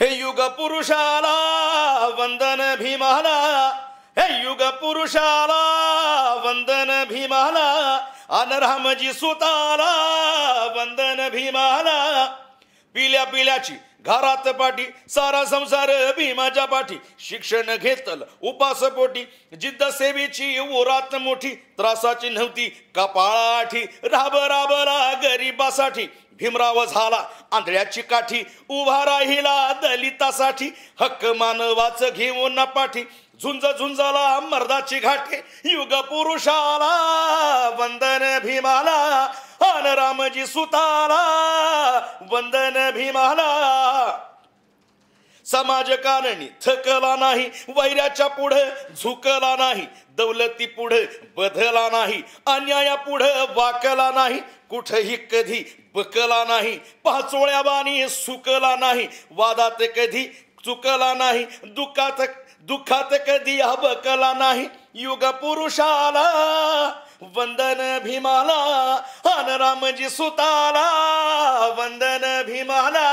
हे युग पुरुषाला वंदन भीमाला. हे युग पुरुषाला वंदन भीमाला. अनरामजी सुताला वंदन भीमाला. पिल्याची घरात पाठी सारा संसार भीमाच्या पाठी. शिक्षण घेतल उपास पोटी जिद्द सेवेची उरात मोठी त्रासाची नव्हती कपाळाठी राब राबला गरीबासाठी. भीमराव झाला आंधळ्याची काठी उभा राहिला दलितासाठी. हक्क मानवाच घेऊन पाठी. झुंज झुंजाला मर्दाची घाटे युग पुरुषाला वंदन भीमाला अन रामजी सुताला वंदन भीमाला. समाजकारणी थकला नाही वैराच्या पुढे झुकला नाही दौलती पुढे बदला नाही अन्याया पुढे वाकला नाही कुठेही कधी बकला नाही पाचोळ्या बाणी सुकला नाही वादात कधी चुकला नाही दुखात दुःखात कधी हबकला नाही युग पुरुषाला वंदन भीमाला अन रामजी सुताला वंदन भीमाला.